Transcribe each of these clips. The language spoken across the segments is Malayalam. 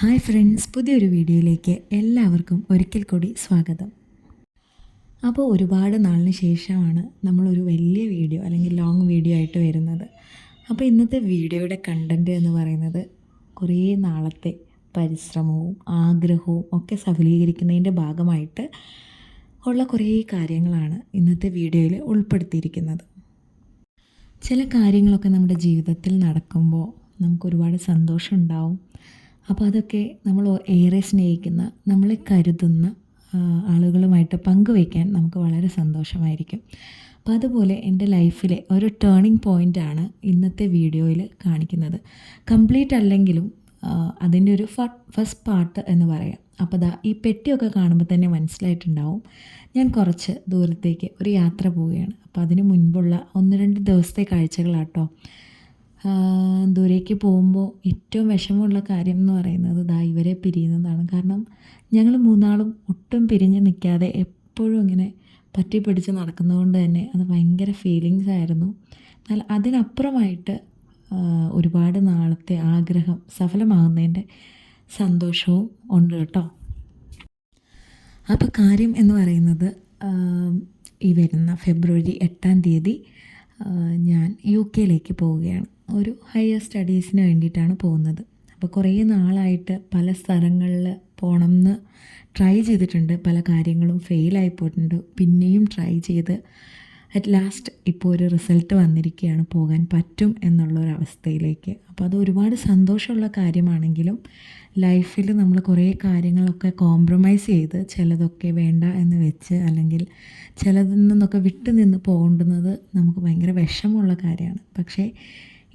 ഹായ് ഫ്രണ്ട്സ് പുതിയൊരു വീഡിയോയിലേക്ക് എല്ലാവർക്കും ഒരിക്കൽ കൂടി സ്വാഗതം. അപ്പോൾ ഒരുപാട് നാളിന് ശേഷമാണ് നമ്മളൊരു വലിയ വീഡിയോ അല്ലെങ്കിൽ ലോങ് വീഡിയോ ആയിട്ട് വരുന്നത്. അപ്പോൾ ഇന്നത്തെ വീഡിയോയുടെ കണ്ടന്റ് എന്ന് പറയുന്നത് കുറേ നാളത്തെ പരിശ്രമവും ആഗ്രഹവും ഒക്കെ സഫലീകരിക്കുന്നതിന്റെ ഭാഗമായിട്ട് ഉള്ള കുറേ കാര്യങ്ങളാണ് ഇന്നത്തെ വീഡിയോയിൽ ഉൾപ്പെടുത്തിയിരിക്കുന്നത്. ചില കാര്യങ്ങളൊക്കെ നമ്മുടെ ജീവിതത്തിൽ നടക്കുമ്പോൾ നമുക്ക് ഒരുപാട് സന്തോഷം ഉണ്ടാവും. അപ്പോൾ അതൊക്കെ നമ്മൾ ഏറെ സ്നേഹിക്കുന്ന നമ്മളെ കരുതുന്ന ആളുകളുമായിട്ട് പങ്കുവയ്ക്കാൻ നമുക്ക് വളരെ സന്തോഷമായിരിക്കും. അപ്പോൾ അതുപോലെ എന്റെ ലൈഫിലെ ഒരു ടേണിംഗ് പോയിന്റാണ് ഇന്നത്തെ വീഡിയോയിൽ കാണിക്കുന്നത്. കംപ്ലീറ്റ് അല്ലെങ്കിലും അതിന്റെ ഒരു ഫസ്റ്റ് പാർട്ട് എന്ന് പറയാം. അപ്പോൾ ദാ ഈ പെട്ടിയൊക്കെ കാണുമ്പോൾ തന്നെ മനസ്സിലായിട്ടുണ്ടാവും. ഞാൻ കുറച്ച് ദൂരത്തേക്ക് ഒരു യാത്ര പോവുകയാണ്. അപ്പോൾ അതിന് മുൻപുള്ള ഒന്ന് രണ്ട് ദിവസത്തെ കാഴ്ചകളാട്ടോ. ദൂരേക്ക് പോകുമ്പോൾ ഏറ്റവും വിഷമമുള്ള കാര്യം എന്ന് പറയുന്നത് ദാ ഇവരെ പിരിയുന്നതാണ്. കാരണം ഞങ്ങൾ മൂന്നാളും ഒട്ടും പിരിഞ്ഞ് നിൽക്കാതെ എപ്പോഴും ഇങ്ങനെ പറ്റി പിടിച്ച് നടക്കുന്നതുകൊണ്ട് തന്നെ അത് ഭയങ്കര ഫീലിങ്സ് ആയിരുന്നു. എന്നാൽ അതിനപ്പുറമായിട്ട് ഒരുപാട് നാളത്തെ ആഗ്രഹം സഫലമാകുന്നതിന്റെ സന്തോഷവും ഉണ്ട് കേട്ടോ. അപ്പോൾ കാര്യം എന്ന് പറയുന്നത് ഈ വരുന്ന ഫെബ്രുവരി എട്ടാം തീയതി ഞാൻ യു കെയിലേക്ക് പോവുകയാണ്. ഒരു ഹയർ സ്റ്റഡീസിന് വേണ്ടിയിട്ടാണ് പോകുന്നത്. അപ്പോൾ കുറേ നാളായിട്ട് പല സ്ഥലങ്ങളിൽ പോകണം എന്ന് ട്രൈ ചെയ്തിട്ടുണ്ട്. പല കാര്യങ്ങളും ഫെയിലായി പോയിട്ടുണ്ട് പിന്നെയും ട്രൈ ചെയ്ത് അറ്റ് ലാസ്റ്റ് ഇപ്പോൾ ഒരു റിസൾട്ട് വന്നിരിക്കുകയാണ് പോകാൻ പറ്റും എന്നുള്ള ഒരു അവസ്ഥയിലേക്ക് അപ്പോൾ അത് ഒരുപാട് സന്തോഷമുള്ള കാര്യമാണെങ്കിലും ലൈഫിൽ നമ്മൾ കുറേ കാര്യങ്ങളൊക്കെ കോംപ്രമൈസ് ചെയ്ത് ചിലതൊക്കെ വേണ്ട എന്ന് വെച്ച് അല്ലെങ്കിൽ ചിലതിൽ നിന്നൊക്കെ വിട്ടു നിന്ന് പോകേണ്ടുന്നത് നമുക്ക് ഭയങ്കര വിഷമമുള്ള കാര്യമാണ്. പക്ഷേ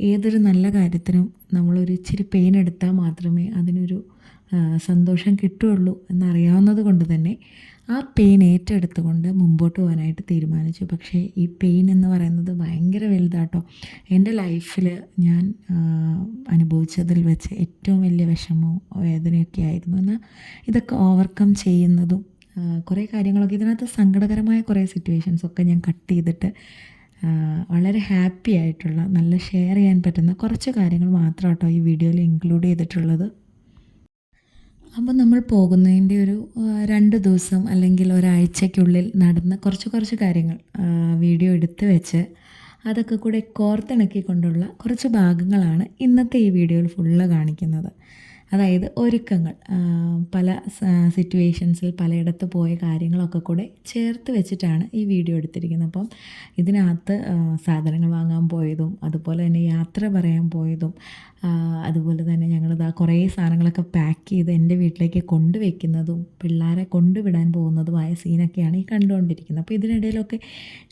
ഏതൊരു നല്ല കാര്യത്തിനും നമ്മളൊരു ഇച്ചിരി പെയിൻ എടുത്താൽ മാത്രമേ അതിനൊരു സന്തോഷം കിട്ടുകയുള്ളൂ എന്നറിയാവുന്നത് കൊണ്ട് തന്നെ ആ പെയിൻ ഏറ്റെടുത്തുകൊണ്ട് മുമ്പോട്ട് പോകാനായിട്ട് തീരുമാനിച്ചു. പക്ഷേ ഈ പെയിൻ എന്ന് പറയുന്നത് ഭയങ്കര വലുതാട്ടോ. എന്റെ ലൈഫിൽ ഞാൻ അനുഭവിച്ചതിൽ വെച്ച് ഏറ്റവും വലിയ വിഷമവും വേദനയൊക്കെ ആയിരുന്നു. എന്നാൽ ഇതൊക്കെ ഓവർകം ചെയ്യുന്നതും കുറേ കാര്യങ്ങളൊക്കെ ഇതിനകത്ത് സങ്കടകരമായ കുറേ സിറ്റുവേഷൻസൊക്കെ ഞാൻ കട്ട് ചെയ്തിട്ട് വളരെ ഹാപ്പി ആയിട്ടുള്ള നല്ല ഷെയർ ചെയ്യാൻ പറ്റുന്ന കുറച്ച് കാര്യങ്ങൾ മാത്രം കേട്ടോ ഈ വീഡിയോയിൽ ഇൻക്ലൂഡ് ചെയ്തിട്ടുള്ളത്. അപ്പോൾ നമ്മൾ പോകുന്നതിന്റെ ഒരു രണ്ട് ദിവസം അല്ലെങ്കിൽ ഒരാഴ്ചയ്ക്കുള്ളിൽ നടന്ന കുറച്ച് കുറച്ച് കാര്യങ്ങൾ വീഡിയോ എടുത്ത് വെച്ച് അതൊക്കെ കൂടെ കോർത്തിണക്കിക്കൊണ്ടുള്ള കുറച്ച് ഭാഗങ്ങളാണ് ഇന്നത്തെ ഈ വീഡിയോയിൽ ഫുള്ള് കാണിക്കുന്നത്. അതായത് ഒരുക്കങ്ങൾ പല സിറ്റുവേഷൻസിൽ പലയിടത്ത് പോയ കാര്യങ്ങളൊക്കെ കൂടെ ചേർത്ത് വെച്ചിട്ടാണ് ഈ വീഡിയോ എടുത്തിരിക്കുന്നത്. അപ്പം ഇതിനകത്ത് സാധനങ്ങൾ വാങ്ങാൻ പോയതും അതുപോലെ തന്നെ യാത്ര പറയാൻ പോയതും അതുപോലെ തന്നെ ഞങ്ങളിതാ കുറേ സാധനങ്ങളൊക്കെ പാക്ക് ചെയ്ത് എന്റെ വീട്ടിലേക്ക് കൊണ്ടുവയ്ക്കുന്നതും പിള്ളേരെ കൊണ്ടുവിടാൻ പോകുന്നതുമായ സീനൊക്കെയാണ് ഈ കണ്ടുകൊണ്ടിരിക്കുന്നത്. അപ്പോൾ ഇതിനിടയിലൊക്കെ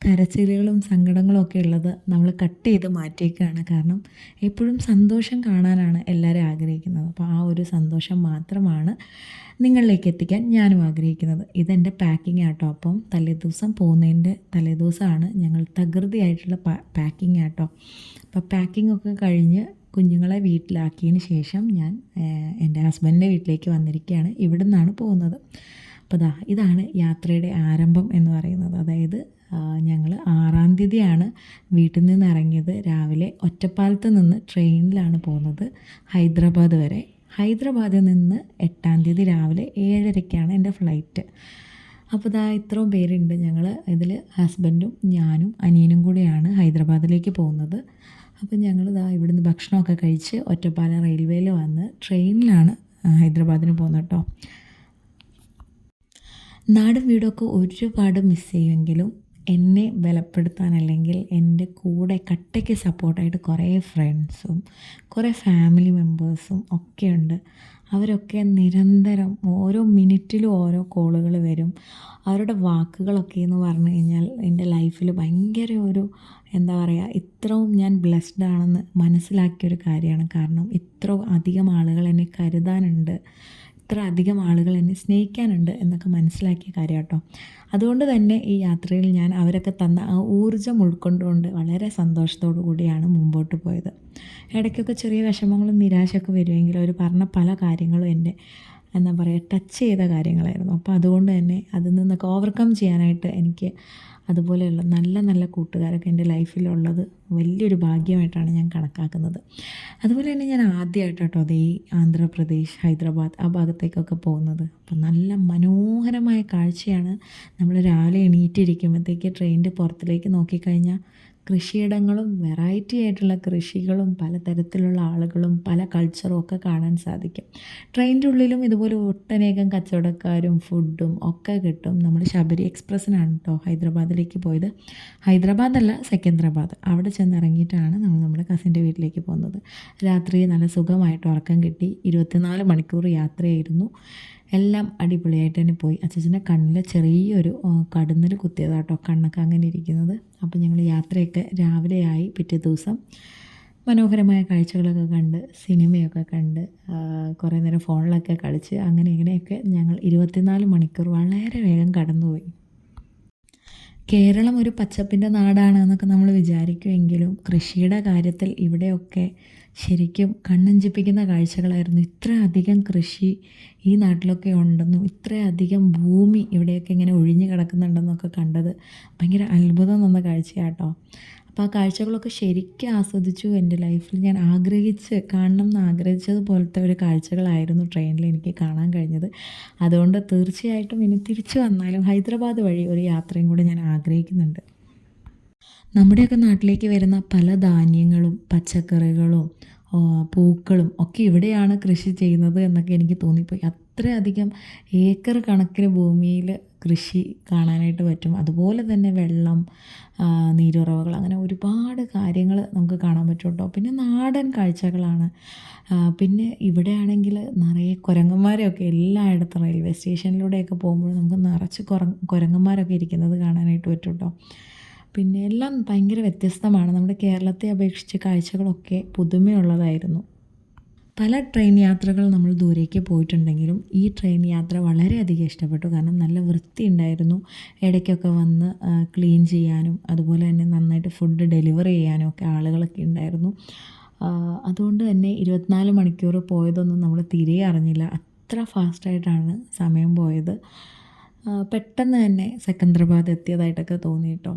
കരച്ചിലുകളും സങ്കടങ്ങളും ഒക്കെ ഉള്ളത് നമ്മൾ കട്ട് ചെയ്ത് മാറ്റിയേക്കാണ്. കാരണം എപ്പോഴും സന്തോഷം കാണാനാണ് എല്ലാവരും ആഗ്രഹിക്കുന്നത്. അപ്പോൾ ആ ഒരു സന്തോഷം മാത്രമാണ് നിങ്ങളിലേക്ക് എത്തിക്കാൻ ഞാനും ആഗ്രഹിക്കുന്നത്. ഇതെന്റെ പാക്കിംഗ് ആട്ടോ. അപ്പം തലേദിവസം പോകുന്നതിന്റെ തലേദിവസമാണ് ഞങ്ങൾ തകൃതിയായിട്ടുള്ള പാക്കിംഗ് ആട്ടോ. അപ്പോൾ പാക്കിംഗ് ഒക്കെ കഴിഞ്ഞ് കുഞ്ഞുങ്ങളെ വീട്ടിലാക്കിയതിന് ശേഷം ഞാൻ എന്റെ ഹസ്ബൻഡിന്റെ വീട്ടിലേക്ക് വന്നിരിക്കുകയാണ്. ഇവിടെ നിന്നാണ് പോകുന്നത്. അപ്പോൾ ദാ ഇതാണ് യാത്രയുടെ ആരംഭം എന്ന് പറയുന്നത്. അതായത് ഞങ്ങൾ ആറാം തീയതിയാണ് വീട്ടിൽ നിന്ന് ഇറങ്ങിയത്. രാവിലെ ഒറ്റപ്പാലത്ത് നിന്ന് ട്രെയിനിലാണ് പോകുന്നത്. ഹൈദരാബാദ് വരെ. ഹൈദരാബാദിൽ നിന്ന് എട്ടാം തീയതി രാവിലെ ഏഴരയ്ക്കാണ് എന്റെ ഫ്ലൈറ്റ്. അപ്പോൾ ഇതാ ഇത്രയും പേരുണ്ട്. ഞങ്ങൾ ഇതിൽ ഹസ്ബൻഡും ഞാനും അനിയനും കൂടെയാണ് ഹൈദരാബാദിലേക്ക് പോകുന്നത്. അപ്പോൾ ഞങ്ങൾ ഇതാ ഇവിടുന്ന് ഭക്ഷണമൊക്കെ കഴിച്ച് ഒറ്റപ്പാല റെയിൽവേയിൽ വന്ന് ട്രെയിനിലാണ് ഹൈദരാബാദിന് പോകുന്നത് കേട്ടോ. നാടും വീടൊക്കെ ഒരുപാട് മിസ് ചെയ്യുമെങ്കിലും എന്നെ ബലപ്പെടുത്താൻ അല്ലെങ്കിൽ എന്റെ കൂടെ കട്ടയ്ക്ക് സപ്പോർട്ടായിട്ട് കുറേ ഫ്രണ്ട്സും കുറേ ഫാമിലി മെമ്പേഴ്സും ഒക്കെയുണ്ട് അവരൊക്കെ നിരന്തരം ഓരോ മിനിറ്റിലും ഓരോ കോളുകൾ വരും. അവരുടെ വാക്കുകളൊക്കെ എന്ന് പറഞ്ഞു കഴിഞ്ഞാൽ എന്റെ ലൈഫിൽ ഭയങ്കര ഒരു എന്താ പറയുക ഇത്രയും ഞാൻ ബ്ലെസ്ഡ് ആണെന്ന് മനസ്സിലാക്കിയൊരു കാര്യമാണ്. കാരണം ഇത്ര അധികം ആളുകൾ എന്നെ കരുതാനുണ്ട്. ഇത്ര അധികം ആളുകൾ എന്നെ സ്നേഹിക്കാനുണ്ട് എന്നൊക്കെ മനസ്സിലാക്കിയ കാര്യം കേട്ടോ അതുകൊണ്ട് തന്നെ ഈ യാത്രയിൽ ഞാൻ അവരൊക്കെ തന്ന ആ ഊർജം ഉൾക്കൊണ്ടുകൊണ്ട് വളരെ സന്തോഷത്തോടു കൂടിയാണ് മുമ്പോട്ട് പോയത്. ഇടയ്ക്കൊക്കെ ചെറിയ വിഷമങ്ങളും നിരാശയൊക്കെ വരുമെങ്കിലും അവർ പറഞ്ഞ പല കാര്യങ്ങളും എന്റെ എന്താ പറയുക ടച്ച് ചെയ്ത കാര്യങ്ങളായിരുന്നു. അപ്പോൾ അതുകൊണ്ട് തന്നെ അതിൽ നിന്നൊക്കെ ഓവർകം ചെയ്യാനായിട്ട് എനിക്ക് അതുപോലെയുള്ള നല്ല നല്ല കൂട്ടുകാരൊക്കെ എന്റെ ലൈഫിലുള്ളത് വലിയൊരു ഭാഗ്യമായിട്ടാണ് ഞാൻ കണക്കാക്കുന്നത്. അതുപോലെ തന്നെ ഞാൻ ആദ്യമായിട്ട് കേട്ടോ അതേ ആന്ധ്രാപ്രദേശ് ഹൈദരാബാദ് ആ ഭാഗത്തേക്കൊക്കെ പോകുന്നത്. അപ്പം നല്ല മനോഹരമായ കാഴ്ചയാണ്. നമ്മൾ രാവിലെ എണീറ്റിരിക്കുമ്പോഴത്തേക്ക് ട്രെയിനിന്റെ പുറത്തിലേക്ക് നോക്കിക്കഴിഞ്ഞാൽ കൃഷിയിടങ്ങളും വെറൈറ്റി ആയിട്ടുള്ള കൃഷികളും പലതരത്തിലുള്ള ആളുകളും പല കൾച്ചറും ഒക്കെ കാണാൻ സാധിക്കും. ട്രെയിനിന്റെ ഉള്ളിലും ഇതുപോലെ ഒട്ടനേകം കച്ചവടക്കാരും ഫുഡും ഒക്കെ കിട്ടും. നമ്മൾ ശബരി എക്സ്പ്രസ്സിനാണ് കേട്ടോ ഹൈദരാബാദിലേക്ക് പോയത്. ഹൈദരാബാദല്ല സെക്കന്ദ്രാബാദ്. അവിടെ ചെന്നിറങ്ങിയിട്ടാണ് നമ്മൾ നമ്മുടെ കസിന്റെ വീട്ടിലേക്ക് പോകുന്നത്. രാത്രി നല്ല സുഖമായിട്ട് ഉറക്കം കിട്ടി. ഇരുപത്തിനാല് മണിക്കൂർ യാത്രയായിരുന്നു. എല്ലാം അടിപൊളിയായിട്ട് തന്നെ പോയി. അച്ഛന്റെ കണ്ണിൽ ചെറിയൊരു കടുന്നൽ കുത്തിയതാട്ടോ കണ്ണൊക്കെ അങ്ങനെ ഇരിക്കുന്നത്. അപ്പോൾ ഞങ്ങൾ യാത്രയൊക്കെ രാവിലെയായി പിറ്റേ ദിവസം. മനോഹരമായ കാഴ്ചകളൊക്കെ കണ്ട് സിനിമയൊക്കെ കണ്ട് കുറേ നേരം ഫോണിലൊക്കെ കളിച്ച് അങ്ങനെ ഇങ്ങനെയൊക്കെ ഞങ്ങൾ ഇരുപത്തിനാല് മണിക്കൂർ വളരെ വേഗം കടന്നുപോയി. കേരളം ഒരു പച്ചപ്പിന്റെ നാടാണ് എന്നൊക്കെ നമ്മൾ വിചാരിക്കുമെങ്കിലും കൃഷിയുടെ കാര്യത്തിൽ ഇവിടെയൊക്കെ ശരിക്കും കണ്ണഞ്ചിപ്പിക്കുന്ന കാഴ്ചകളായിരുന്നു. ഇത്രയധികം കൃഷി ഈ നാട്ടിലൊക്കെ ഉണ്ടെന്നും ഇത്രയധികം ഭൂമി ഇവിടെയൊക്കെ ഇങ്ങനെ ഒഴിഞ്ഞു കിടക്കുന്നുണ്ടെന്നൊക്കെ കണ്ടത് ഭയങ്കര അത്ഭുതം തന്ന കാഴ്ചയാട്ടോ. അപ്പോൾ ആ കാഴ്ചകളൊക്കെ ശരിക്കും ആസ്വദിച്ചു എന്റെ ലൈഫിൽ. ഞാൻ ആഗ്രഹിച്ച് കാണണം എന്ന് ആഗ്രഹിച്ചതുപോലത്തെ ഒരു കാഴ്ചകളായിരുന്നു ട്രെയിനിൽ എനിക്ക് കാണാൻ കഴിഞ്ഞത്. അതുകൊണ്ട് തീർച്ചയായിട്ടും ഇനി തിരിച്ചു വന്നാലും ഹൈദരാബാദ് വഴി ഒരു യാത്രയും കൂടെ ഞാൻ ആഗ്രഹിക്കുന്നുണ്ട്. നമ്മുടെയൊക്കെ നാട്ടിലേക്ക് വരുന്ന പല ധാന്യങ്ങളും പച്ചക്കറികളും പൂക്കളും ഒക്കെ ഇവിടെയാണ് കൃഷി ചെയ്യുന്നത് എന്നൊക്കെ എനിക്ക് തോന്നിപ്പോയി. അത്രയധികം ഏക്കർ കണക്കിന് ഭൂമിയിൽ കൃഷി കാണാനായിട്ട് പറ്റും. അതുപോലെ തന്നെ വെള്ളം നീരുറവകൾ അങ്ങനെ ഒരുപാട് കാര്യങ്ങൾ നമുക്ക് കാണാൻ പറ്റും കേട്ടോ പിന്നെ നാടൻ കാഴ്ചകളാണ്. പിന്നെ ഇവിടെയാണെങ്കിൽ നിറയെ കുരങ്ങന്മാരെയൊക്കെ എല്ലായിടത്തും റെയിൽവേ സ്റ്റേഷനിലൂടെയൊക്കെ പോകുമ്പോൾ നമുക്ക് നിറച്ച് കുര കുരങ്ങന്മാരൊക്കെ ഇരിക്കുന്നത് കാണാനായിട്ട് പറ്റും കേട്ടോ പിന്നെ എല്ലാം ഭയങ്കര വ്യത്യസ്തമാണ്. നമ്മുടെ കേരളത്തെ അപേക്ഷിച്ച് കാഴ്ചകളൊക്കെ പുതുമയുള്ളതായിരുന്നു പല ട്രെയിൻ യാത്രകൾ നമ്മൾ ദൂരേക്ക് പോയിട്ടുണ്ടെങ്കിലും ഈ ട്രെയിൻ യാത്ര വളരെയധികം ഇഷ്ടപ്പെട്ടു. കാരണം നല്ല വൃത്തി ഉണ്ടായിരുന്നു. ഇടയ്ക്കൊക്കെ വന്ന് ക്ലീൻ ചെയ്യാനും അതുപോലെ തന്നെ നന്നായിട്ട് ഫുഡ് ഡെലിവറി ചെയ്യാനും ഒക്കെ ആളുകളൊക്കെ ഉണ്ടായിരുന്നു. അതുകൊണ്ട് തന്നെ ഇരുപത്തിനാല് മണിക്കൂർ പോയതൊന്നും നമ്മൾ തീരെ അറിഞ്ഞില്ല. അത്ര ഫാസ്റ്റായിട്ടാണ് സമയം പോയത്. പെട്ടെന്ന് തന്നെ സെക്കന്ദരാബാദ് എത്തിയതായിട്ടൊക്കെ തോന്നി കേട്ടോ.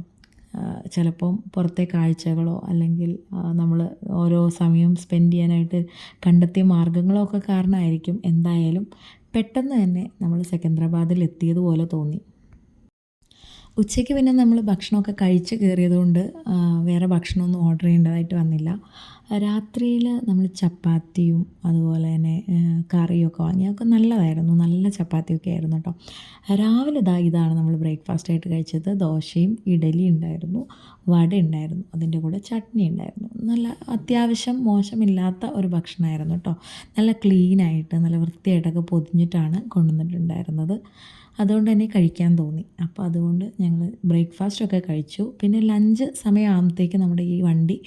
ചിലപ്പം പുറത്തെ കാഴ്ചകളോ അല്ലെങ്കിൽ നമ്മൾ ഓരോ സമയം സ്പെൻഡ് ചെയ്യാനായിട്ട് കണ്ടെത്തിയ മാർഗങ്ങളോ ഒക്കെ കാരണമായിരിക്കും. എന്തായാലും പെട്ടെന്ന് തന്നെ നമ്മൾ സെക്കന്ദരാബാദിൽ എത്തിയതുപോലെ തോന്നി. ഉച്ചയ്ക്ക് പിന്നെ നമ്മൾ ഭക്ഷണമൊക്കെ കഴിച്ച് കയറിയതുകൊണ്ട് വേറെ ഭക്ഷണമൊന്നും ഓർഡർ ചെയ്യേണ്ടതായിട്ട് വന്നില്ല. രാത്രിയിൽ നമ്മൾ ചപ്പാത്തിയും അതുപോലെ തന്നെ കറിയൊക്കെ വാങ്ങി. അതൊക്കെ നല്ലതായിരുന്നു. നല്ല ചപ്പാത്തിയൊക്കെ ആയിരുന്നു കേട്ടോ രാവിലെ ഇതാ ഇതാണ് നമ്മൾ ബ്രേക്ക്ഫാസ്റ്റ് ആയിട്ട് കഴിച്ചത്. ദോശയും ഇഡലി ഉണ്ടായിരുന്നു. വട ഉണ്ടായിരുന്നു. അതിന്റെ കൂടെ ചട്നി ഉണ്ടായിരുന്നു. നല്ല അത്യാവശ്യം മോശമില്ലാത്ത ഒരു ഭക്ഷണമായിരുന്നു കേട്ടോ നല്ല ക്ലീനായിട്ട് നല്ല വൃത്തിയായിട്ടൊക്കെ പൊതിഞ്ഞിട്ടാണ് കൊണ്ടുവന്നിട്ടുണ്ടായിരുന്നത്. അതുകൊണ്ട് തന്നെ കഴിക്കാൻ തോന്നി. അപ്പോൾ അതുകൊണ്ട് ഞങ്ങൾ ബ്രേക്ക്ഫാസ്റ്റൊക്കെ കഴിച്ചു. പിന്നെ ലഞ്ച് സമയമാകുമ്പോഴത്തേക്ക് നമ്മുടെ ഈ വണ്ടി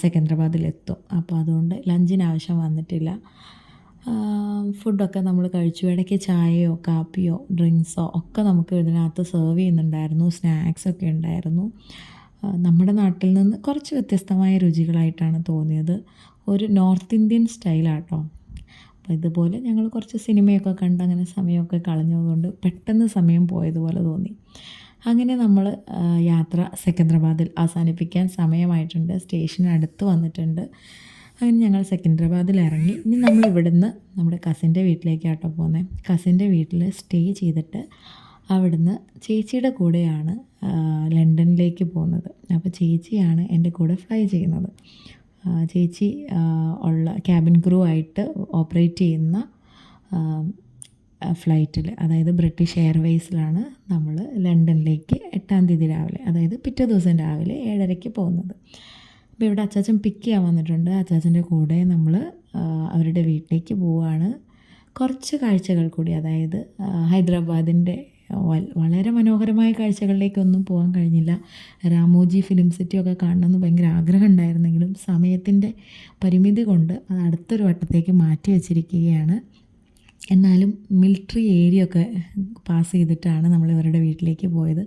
സെക്കന്ദരാബാദിലെത്തും. അപ്പോൾ അതുകൊണ്ട് ലഞ്ചിന് ആവശ്യം വന്നിട്ടില്ല ഫുഡൊക്കെ നമ്മൾ കഴിച്ചു. ഇടയ്ക്ക് ചായയോ കാപ്പിയോ ഡ്രിങ്ക്സോ ഒക്കെ നമുക്ക് ഇതിനകത്ത് സെർവ് ചെയ്യുന്നുണ്ടായിരുന്നു. സ്നാക്സൊക്കെ ഉണ്ടായിരുന്നു. നമ്മുടെ നാട്ടിൽ നിന്ന് കുറച്ച് വ്യത്യസ്തമായ രുചികളായിട്ടാണ് തോന്നിയത്. ഒരു നോർത്ത് ഇന്ത്യൻ സ്റ്റൈലാട്ടോ. അപ്പോൾ ഇതുപോലെ ഞങ്ങൾ കുറച്ച് സിനിമയൊക്കെ കണ്ട് അങ്ങനെ സമയമൊക്കെ കളഞ്ഞതുകൊണ്ട് പെട്ടെന്ന് സമയം പോയതുപോലെ തോന്നി. അങ്ങനെ നമ്മൾ യാത്ര സെക്കന്ദരാബാദിൽ അവസാനിപ്പിക്കാൻ സമയമായിട്ടുണ്ട്. സ്റ്റേഷനടുത്ത് വന്നിട്ടുണ്ട്. അങ്ങനെ ഞങ്ങൾ സെക്കന്ദരാബാദിൽ ഇറങ്ങി. ഇനി നമ്മൾ ഇവിടുന്ന് നമ്മുടെ കസിന്റെ വീട്ടിലേക്കാട്ടോ പോകുന്നത് കസിന്റെ വീട്ടിൽ സ്റ്റേ ചെയ്തിട്ട് അവിടുന്ന് ചേച്ചിയുടെ കൂടെയാണ് ലണ്ടനിലേക്ക് പോകുന്നത്. അപ്പോൾ ചേച്ചിയാണ് എന്റെ കൂടെ ഫ്ലൈ ചെയ്യുന്നത്. ചേച്ചി ഉള്ള ക്യാബിൻ ക്രൂ ആയിട്ട് ഓപ്പറേറ്റ് ചെയ്യുന്ന ഫ്ലൈറ്റിൽ അതായത് ബ്രിട്ടീഷ് എയർവേസിലാണ് നമ്മൾ ലണ്ടനിലേക്ക് എട്ടാം തീയതി രാവിലെ അതായത് പിറ്റേ ദിവസം രാവിലെ ഏഴരയ്ക്ക് പോകുന്നത്. അപ്പോൾ ഇവിടെ അച്ചാച്ചൻ പിക്ക് ചെയ്യാൻ വന്നിട്ടുണ്ട്. അച്ചാച്ചന്റെ കൂടെ നമ്മൾ അവരുടെ വീട്ടിലേക്ക് പോവുകയാണ് കുറച്ച് കാഴ്ചകൾ കൂടി അതായത് ഹൈദരാബാദിന്റെ വളരെ മനോഹരമായ കാഴ്ചകളിലേക്കൊന്നും പോകാൻ കഴിഞ്ഞില്ല. രാമോജി ഫിലിം സിറ്റിയൊക്കെ കാണണമെന്ന് ഭയങ്കര ആഗ്രഹം ഉണ്ടായിരുന്നെങ്കിലും സമയത്തിന്റെ പരിമിതി കൊണ്ട് അത് അടുത്തൊരു വട്ടത്തേക്ക് മാറ്റി വച്ചിരിക്കുകയാണ്. എന്നാലും മിലിറ്ററി ഏരിയ ഒക്കെ പാസ് ചെയ്തിട്ടാണ് നമ്മൾ ഇവരുടെ വീട്ടിലേക്ക് പോയത്.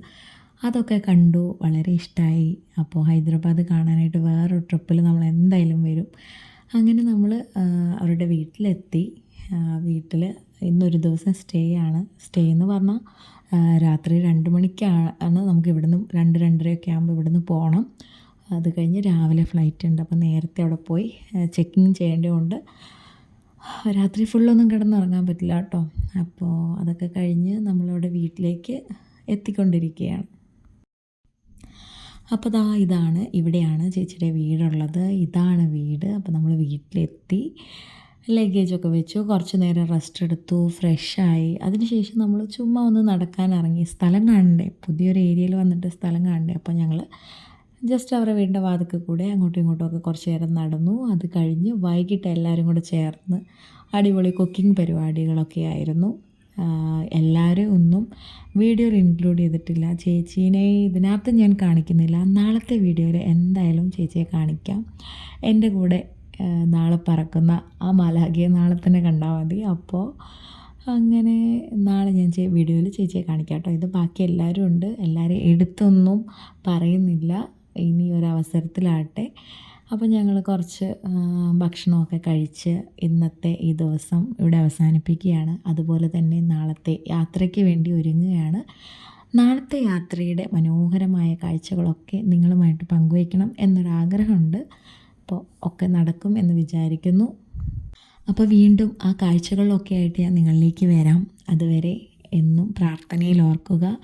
അതൊക്കെ കണ്ടു വളരെ ഇഷ്ടമായി അപ്പോൾ ഹൈദരാബാദ് കാണാനായിട്ട് വേറൊരു ട്രിപ്പിൽ നമ്മൾ എന്തായാലും വരും. അങ്ങനെ നമ്മൾ അവരുടെ വീട്ടിലെത്തി. വീട്ടിൽ ഇന്നൊരു ദിവസം സ്റ്റേ ആണ്. സ്റ്റേ എന്ന് പറഞ്ഞാൽ രാത്രി രണ്ട് മണിക്കാണ് നമുക്ക് ഇവിടുന്ന് രണ്ട് രണ്ടരയൊക്കെ ആകുമ്പോൾ ഇവിടുന്ന് പോകണം അത് കഴിഞ്ഞ് രാവിലെ ഫ്ലൈറ്റ് ഉണ്ട്. അപ്പോൾ നേരത്തെ അവിടെ പോയി ചെക്കിങ് ചെയ്യേണ്ടതുകൊണ്ട് രാത്രി ഫുള്ളൊന്നും കിടന്നുറങ്ങാൻ പറ്റില്ല കേട്ടോ. അപ്പോൾ അതൊക്കെ കഴിഞ്ഞ് നമ്മളവിടെ വീട്ടിലേക്ക് എത്തിക്കൊണ്ടിരിക്കുകയാണ്. അപ്പോൾ ദാ ഇതാണ് ഇവിടെയാണ് ചേച്ചിയുടെ വീടുള്ളത്. ഇതാണ് വീട്. അപ്പോൾ നമ്മൾ വീട്ടിലെത്തി. ലഗേജൊക്കെ വെച്ചു. കുറച്ച് നേരം റെസ്റ്റ് എടുത്തു ഫ്രഷായി അതിനുശേഷം നമ്മൾ ചുമ്മാ ഒന്ന് നടക്കാൻ ഇറങ്ങി. സ്ഥലം കാണണ്ടേ? പുതിയൊരു ഏരിയയിൽ വന്നിട്ട് സ്ഥലം കാണണ്ടേ? അപ്പോൾ ഞങ്ങൾ ജസ്റ്റ് അവരുടെ വീടിന്റെ വാതിക്കൽ കൂടെ അങ്ങോട്ടും ഇങ്ങോട്ടും ഒക്കെ കുറച്ച് നേരം നടന്നു. അത് കഴിഞ്ഞ് വൈകിട്ട് എല്ലാവരും കൂടെ ചേർന്ന് അടിപൊളി കുക്കിംഗ് പരിപാടികളൊക്കെ ആയിരുന്നു. എല്ലാവരും ഒന്നും വീഡിയോയിൽ ഇൻക്ലൂഡ് ചെയ്തിട്ടില്ല. ചേച്ചീനെ ഇതിനകത്ത് ഞാൻ കാണിക്കുന്നില്ല. നാളത്തെ വീഡിയോയിൽ എന്തായാലും ചേച്ചിയെ കാണിക്കാം. എന്റെ കൂടെ നാളെ പറക്കുന്ന ആ മാലാഖിയെ നാളെ തന്നെ കണ്ടാൽ മതി. അപ്പോൾ അങ്ങനെ നാളെ ഞാൻ വീഡിയോയിൽ ചേച്ചിയെ കാണിക്കാം കേട്ടോ. ഇത് ബാക്കി എല്ലാവരും ഉണ്ട്. എല്ലാവരും എടുത്തൊന്നും പറയുന്നില്ല. ഇനി ഒരു അവസരത്തിലാട്ടെ അപ്പോൾ ഞങ്ങൾ കുറച്ച് ഭക്ഷണമൊക്കെ കഴിച്ച് ഇന്നത്തെ ഈ ദിവസം ഇവിടെ അവസാനിപ്പിക്കുകയാണ്. അതുപോലെ തന്നെ നാളത്തെ യാത്രയ്ക്ക് വേണ്ടി ഒരുങ്ങുകയാണ്. നാളത്തെ യാത്രയുടെ മനോഹരമായ കാഴ്ചകളൊക്കെ നിങ്ങളുമായിട്ട് പങ്കുവയ്ക്കണം എന്നൊരാഗ്രഹമുണ്ട്. അപ്പോൾ ഒക്കെ നടക്കും എന്ന് വിചാരിക്കുന്നു. അപ്പോൾ വീണ്ടും ആ കാഴ്ചകളിലൊക്കെ ആയിട്ട് ഞാൻ നിങ്ങളിലേക്ക് വരാം. അതുവരെ എന്നും പ്രാർത്ഥനയിൽ ഓർക്കുക.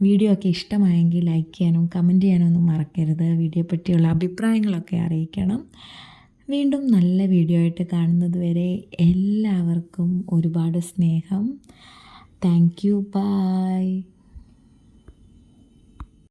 വീഡിയോ ഒക്കെ ഇഷ്ടമായെങ്കിൽ ലൈക്ക് ചെയ്യാനും കമന്റ് ചെയ്യാനും ഒന്നും മറക്കരുത്. വീഡിയോ പറ്റിയുള്ള അഭിപ്രായങ്ങളൊക്കെ അറിയിക്കണം. വീണ്ടും നല്ല വീഡിയോ ആയിട്ട് കാണുന്നത് വരെ എല്ലാവർക്കും ഒരുപാട് സ്നേഹം. Thank you by